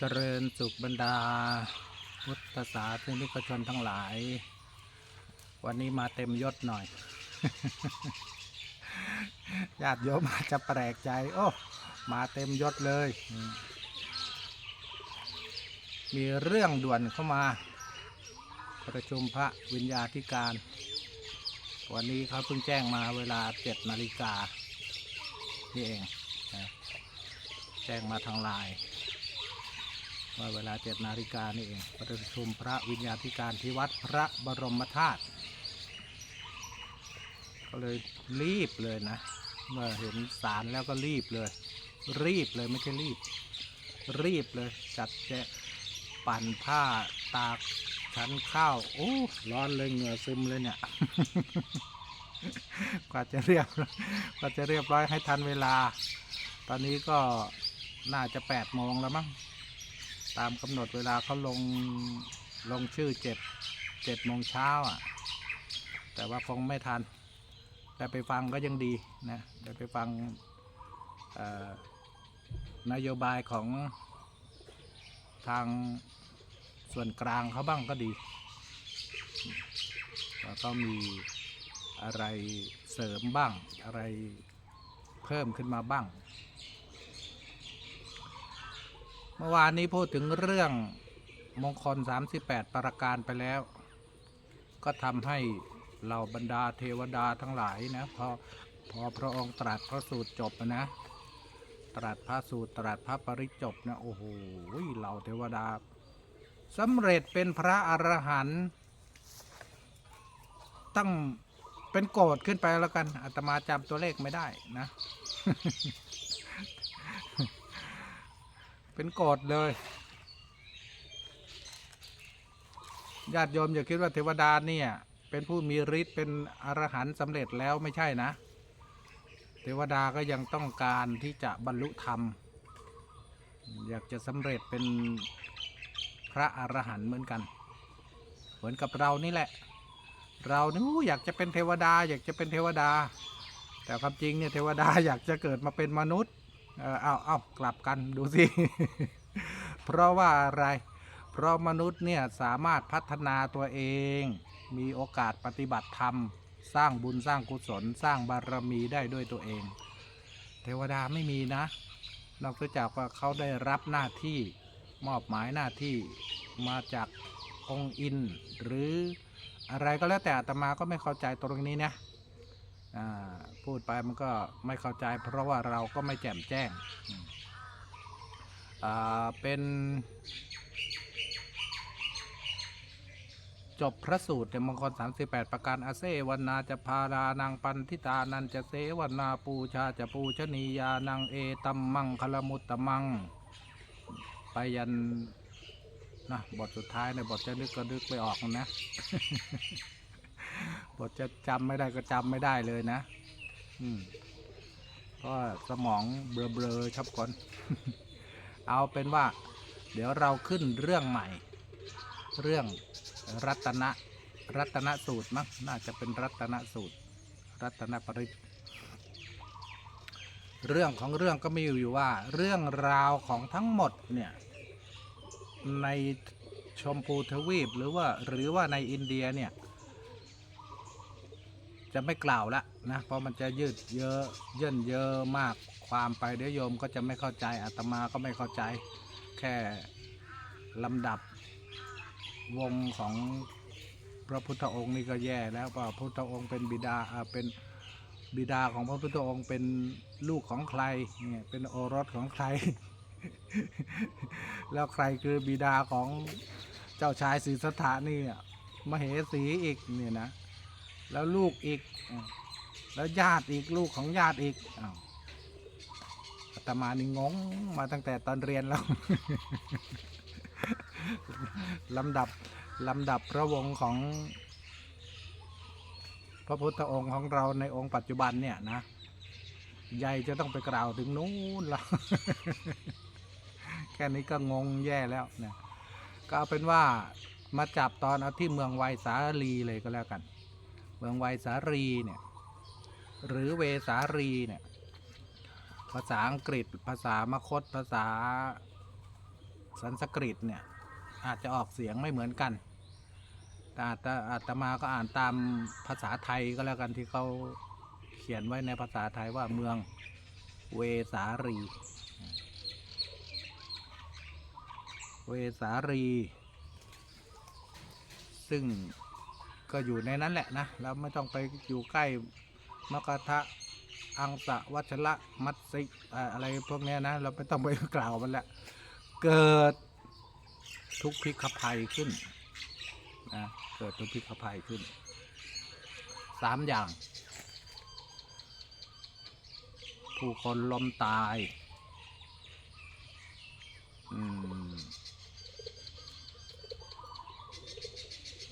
เจริญสุขบรรดา พุทธศาสนิกชนทั้งหลาย วันนี้มาเต็มยศหน่อยญาติโยมอาจจะแปลกใจ โอ้ มาเต็มยศเลย มีเรื่องด่วนเข้ามา ประชุมพระวิญญาธิการ วันนี้เขาเพิ่งแจ้งมาเวลาเจ็ดนาฬิกานี่เอง แจ้งมาทางไลน์ ว่าเวลาเจ็ดนาฬิกานี่เองประชุมพระวิญญาธิการที่วัดพระบรมธาตุก็เลยรีบเลยนะ เมื่อเห็นสารแล้วก็รีบเลย รีบเลยไม่ใช่รีบ รีบเลย จัดแจงปั่นผ้าตากชั้นข้าว โอ้ร้อนเลยเหงื่อซึมเลยเนี่ย กว่าจะเรียบกว่าจะเรียบร้อยให้ทันเวลา ตอนนี้ก็น่าจะแปดโมงแล้วมั้ง ตามกำหนดเวลาเขาลงลงชื่อเจ็ดเจ็ดโมงเช้าอะ แต่ว่าคงไม่ทัน แต่ไปฟังก็ยังดีนะเดี๋ยวไปฟังนโยบายของทางส่วนกลางเขาบ้างก็ดีแล้วก็มีอะไรเสริมบ้างอะไรเพิ่มขึ้นมาบ้าง เมื่อวานนี้พูดถึงเรื่องมงคล 38 ประการไปแล้ว ก็ทำให้เหล่าบรรดาเทวดาทั้งหลายนะพอพอพระองค์ตรัสพระสูตรจบนะ ตรัสพระสูตรตรัสพระปริจบนะโอ้โหเหล่าเทวดาสำเร็จเป็นพระอรหันต์ตั้งเป็นโกรธขึ้นไปแล้วกันอาตมาจำตัวเลขไม่ได้นะ เป็นโกรธเลยญาติโยมอย่าคิดว่าเทวดาเนี่ย เป็นผู้มีฤทธิ์เป็นอรหันต์สำเร็จแล้วไม่ใช่นะ เทวดาก็ยังต้องการที่จะบรรลุธรรม อยากจะสำเร็จเป็นพระอรหันต์เหมือนกัน เหมือนกับเรานี่แหละ เรานี่อู้อยากจะเป็นเทวดา อยากจะเป็นเทวดา แต่ความจริงเนี่ยเทวดาอยากจะเกิดมาเป็นมนุษย์ เออเอาเอากลับกันดูสิ เพราะว่าอะไร เพราะมนุษย์เนี่ยสามารถพัฒนาตัวเอง มีโอกาสปฏิบัติธรรม สร้างบุญสร้างกุศล สร้างบารมีได้ด้วยตัวเอง เทวดาไม่มีนะ นอกจากว่าเขาได้รับหน้าที่มอบหมายหน้าที่มาจากองค์อิน หรืออะไรก็แล้วแต่อาตมาก็ไม่เข้าใจตรงนี้นะ พูดไปมันก็ไม่เข้าใจ เพราะว่าเราก็ไม่แจ่มแจ้ง เป็นจบพระสูตรในมงคล 38 ประการอาเซวันนาจะพารานังปันทิตานันจะเสวันนาปูชาจะปูชนียานังเอตัมมังคลมุตตมัง ไปยันนะบทสุดท้ายในบทจะนึกก็นึกไม่ออกนะ บทจะจำไม่ได้ก็จำไม่ได้เลยนะ อืมก็สมองเบลอๆครับก่อนเอาเป็นว่า เดี๋ยวเราขึ้นเรื่องใหม่ เรื่องรัตนะรัตนสูตรมั้งน่าจะเป็นรัตนสูตร รัตนปริตเรื่องของเรื่องก็มีอยู่ว่า เรื่องราวของทั้งหมดเนี่ยในชมพูทวีปหรือว่าหรือว่าในอินเดียเนี่ย จะไม่กล่าวละนะเพราะมันจะยืดเยอะเยินเยอะมากความไปเดี๋ยวโยมก็จะไม่เข้าใจอาตมาก็ไม่เข้าใจ แค่ลำดับวงของพระพุทธองค์นี่ก็แย่แล้วว่าพระพุทธองค์เป็นบิดาอาเป็นบิดาของพระพุทธองค์เป็นลูกของใครเนี่ยเป็นโอรสของใคร แล้วใครคือบิดาของเจ้าชายศรีสัทธานี่อะมเหสีอีกเนี่ยนะ แล้วลูกอีก แล้วญาติอีกลูกของญาติอีกอ้าวอาตมานี่งงมาตั้งแต่ตอนเรียนแล้ว ลำดับลำดับพระวงศ์ของ พระพุทธองค์ของเราในองค์ปัจจุบันเนี่ยนะใหญ่จะต้องไปกล่าวถึงนู้นแล้ว แค่นี้ก็งงแย่แล้วนะก็เอาเป็นว่ามาจับตอนเอาที่เมืองไวสาลีเลยก็แล้วกัน เมืองไวสาลีเนี่ยหรือเวสาลีเนี่ยภาษาอังกฤษภาษามคตภาษาสันสกฤตเนี่ยอาจจะออกเสียงไม่เหมือนกันแต่อาตอาตมาก็อ่านตามภาษาไทยก็แล้วกันที่เขาเขียนไว้ในภาษาไทยว่าเมืองเวสารี เวสารี ซึ่ง ก็อยู่ในนั้นแหละนะเราไม่ต้องไปอยู่ใกล้มกทะอังสะวัชระมัตสิอ่าอะไรพวกนี้นะ เราไม่ต้องไปกล่าวมันแหละ เกิดทุกข์พิกภัยขึ้นนะเกิดทุกข์พิกภัยขึ้นสามอย่าง ผู้คนล้มตาย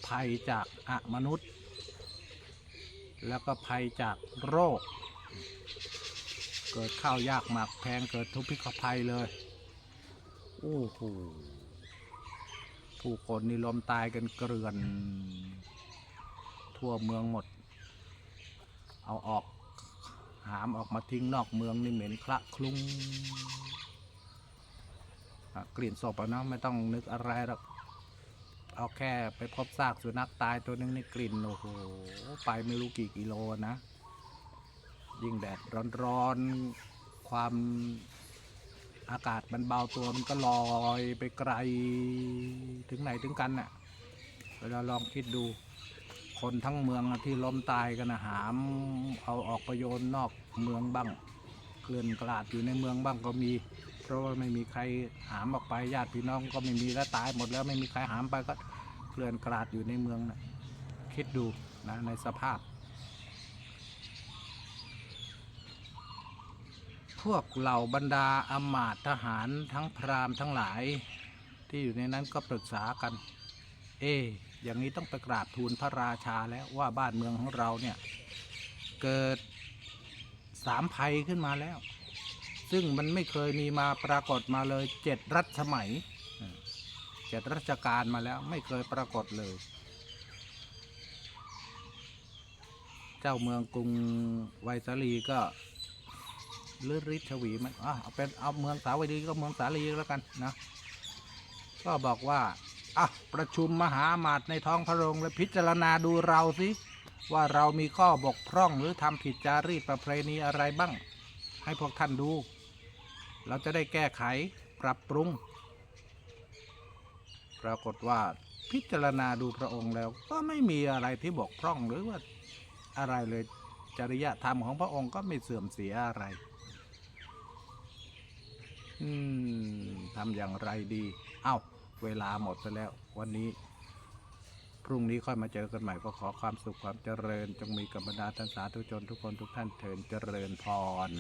ภัยจากอะมนุษย์ แล้วก็ภัยจากโรค เกิดข้าวยากหมากแพงเกิดทุกพิกภัยเลยโอ้โหผู้คนนี่ล้มตายกันเกลื่อน ทั่วเมืองหมด เอาออกหามออกมาทิ้งนอกเมืองนี่เหม็นคละคลุ้งกลิ่นศพอะนะไม่ต้องนึกอะไรหรอก เอาแค่ไปพบซากสุนัขตายตัวหนึงในกลิ่นโอ้โหไปไม่รู้กี่กิโลนะ ยิ่งแดดร้อนๆ ความอากาศมันเบาตัวมันก็ลอยไปไกลถึงไหนถึงกันน่ะเวลาลองคิดดู คนทั้งเมืองที่ล้มตายกันนะหาม เอาออกไปโยนนอกเมืองบ้าง เกลื่อนกลาดอยู่ในเมืองบ้างก็มี เพราะว่าไม่มีใครหามออกไปญาติพี่น้องก็ไม่มีแล้วตายหมดแล้วไม่มีใครหามไปก็เกลื่อนกลาดอยู่ในเมืองนะคิดดูนะในสภาพ พวกเหล่าบรรดาอมาตทหารทั้งพราหมณ์ทั้งหลาย ที่อยู่ในนั้นก็ปรึกษากัน เออย่างนี้ต้องไปกราบทูลพระราชาแล้วว่าบ้านเมืองของเราเนี่ย เกิดสามภัยขึ้นมาแล้ว ซึ่งมันไม่เคยมีมาปรากฏมาเลยเจ็ดรัชสมัยเจ็ดรัชกาลมาแล้วไม่เคยปรากฏเลย เจ้าเมืองกรุงไวสาลีก็ลือฤทธิ์ชวีมันอะเอาเป็นเอาเมืองสาวัยดีก็เมืองสาลีแล้วกันนะก็บอกว่าอะประชุมมหามาตในท้องพระโรงและพิจารณาดูเราสิว่าเรามีข้อบกพร่องหรือทำผิดจารีตประเพณีอะไรบ้าง ให้พวกท่านดู เราจะได้แก้ไขปรับปรุง ปรากฏว่าพิจารณาดูพระองค์แล้วก็ไม่มีอะไรที่บกพร่องหรือว่าอะไรเลยจริยธรรมของพระองค์ก็ไม่เสื่อมเสียอะไรอืมทำอย่างไรดี เอ้า เวลาหมดไปแล้ววันนี้ พรุ่งนี้ค่อยมาเจอกันใหม่ก็ขอความสุขความเจริญ จงมีกับบรรดาท่านสาธุชนทุกคนทุกท่านเถินเจริญพร